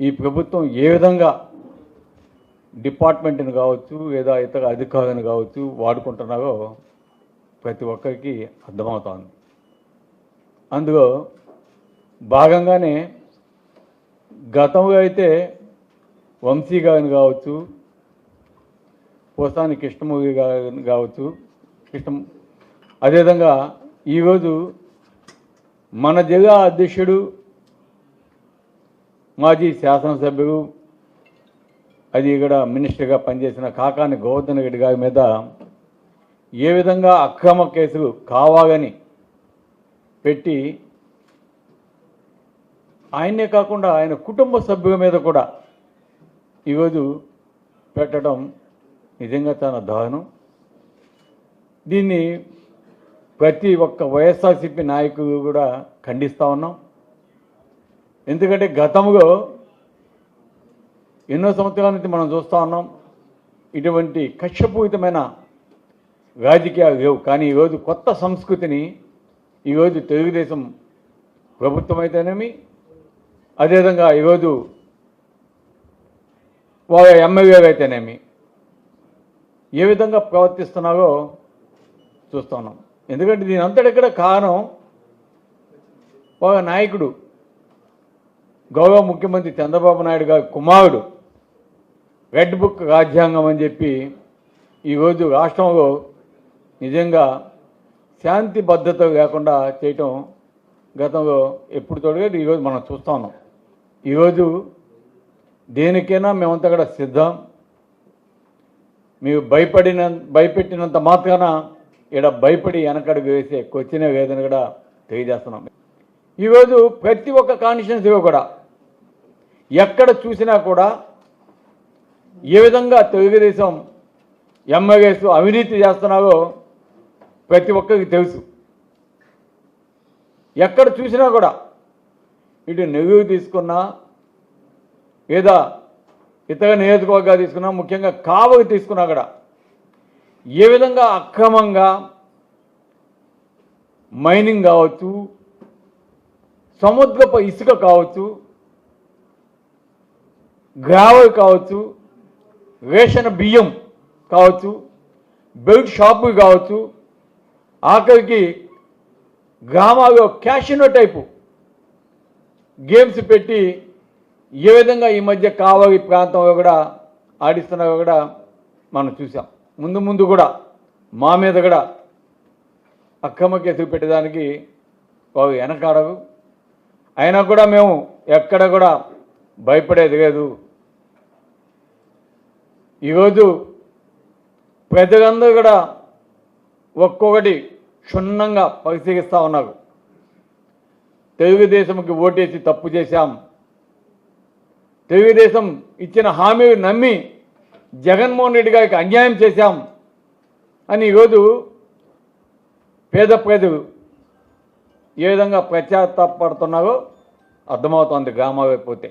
ఈ ప్రభుత్వం ఏ విధంగా డిపార్ట్మెంట్ని కావచ్చు లేదా ఇతర అధికారులను కావచ్చు వాడుకుంటున్నారో ప్రతి ఒక్కరికి అర్థమవుతోంది. అందులో భాగంగానే గతంలో అయితే వంశీ గారిని కావచ్చు పోసాని కృష్ణమూరి గారిని కావచ్చు కృష్ణ అదేవిధంగా ఈరోజు మన జిల్లా అధ్యక్షుడు మాజీ శాసనసభ్యుడు అది ఇక్కడ మినిస్టర్గా పనిచేసిన కాకాని గోవర్ధన్ రెడ్డి గారి మీద ఏ విధంగా అక్రమ కేసులు కావాలని పెట్టి ఆయనే కాకుండా ఆయన కుటుంబ సభ్యుల మీద కూడా ఈరోజు పెట్టడం నిజంగా చాలా దారుణం. దీన్ని ప్రతి ఒక్క వైఎస్ఆర్సీపీ నాయకులు కూడా ఖండిస్తూ ఉన్నాం. ఎందుకంటే గతంలో ఎన్నో సంవత్సరాల నుంచి మనం చూస్తూ ఉన్నాం ఇటువంటి కక్షపూరితమైన రాజకీయాలు లేవు. కానీ ఈరోజు కొత్త సంస్కృతిని ఈరోజు తెలుగుదేశం ప్రభుత్వం అయితేనేమి అదేవిధంగా ఈరోజు వాళ్ళ ఎమ్మెల్యేలు అయితేనేమి ఏ విధంగా ప్రవర్తిస్తున్నారో చూస్తున్నాం ఎందుకంటే దీని అంతటి కారణం ఒక నాయకుడు గౌరవ ముఖ్యమంత్రి చంద్రబాబు నాయుడు గారి కుమారుడు రెడ్ బుక్ రాజ్యాంగం అని చెప్పి ఈరోజు రాష్ట్రంలో నిజంగా శాంతి భద్రత లేకుండా చేయటం గతంలో ఎప్పుడు తోడుగా ఈరోజు మనం చూస్తా ఉన్నాం. ఈరోజు దేనికైనా మేమంతా కూడా సిద్ధం. మీరు భయపడిన భయపెట్టినంత మాత్రాన ఇక్కడ భయపడి వెనకడుగు వేసే క్వశ్చనే లేదని కూడా తెలియజేస్తున్నాం. ఈరోజు ప్రతి ఒక్క కాన్స్టిట్యున్సీలో కూడా ఎక్కడ చూసినా కూడా ఏ విధంగా తెలుగుదేశం ఎమ్మెల్యేస్ అవినీతి చేస్తున్నారో ప్రతి ఒక్కరికి తెలుసు. ఎక్కడ చూసినా కూడా ఇటు నెల్లూరు తీసుకున్నా లేదా ఇతర నియోజకవర్గాలు తీసుకున్నా ముఖ్యంగా కావకి తీసుకున్నా కూడా ఏ విధంగా అక్రమంగా మైనింగ్ కావచ్చు సముద్రపు ఇసుక కావచ్చు గ్రావెల్ కావచ్చు రేషన్ బియ్యం కావచ్చు బెల్ట్ షాపు కావచ్చు ఆఖరికి గ్రామాల్లో క్యాషినో టైపు గేమ్స్ పెట్టి ఏ విధంగా ఈ మధ్య కావలి ప్రాంతంలో కూడా ఆడిస్తున్నారో కూడా మనం చూసాం ముందు ముందు కూడా మా మీద కూడా అక్రమ కేసులు పెట్టడానికి వారు వెనకాడరు. అయినా కూడా మేము ఎక్కడ కూడా భయపడేది లేదు. ఈరోజు ప్రజలందరూ కూడా ఒక్కొక్కటి క్షుణ్ణంగా పరిశీలిస్తూ ఉన్నారు. తెలుగుదేశంకి ఓటేసి తప్పు చేశాం. తెలుగుదేశం ఇచ్చిన హామీలు నమ్మి జగన్మోహన్ రెడ్డి గారికి అన్యాయం చేశాం అని ఈరోజు పేద ప్రజలు ఏ విధంగా ప్రచారపడుతున్నారో అర్థమవుతోంది గ్రామాలైపోతే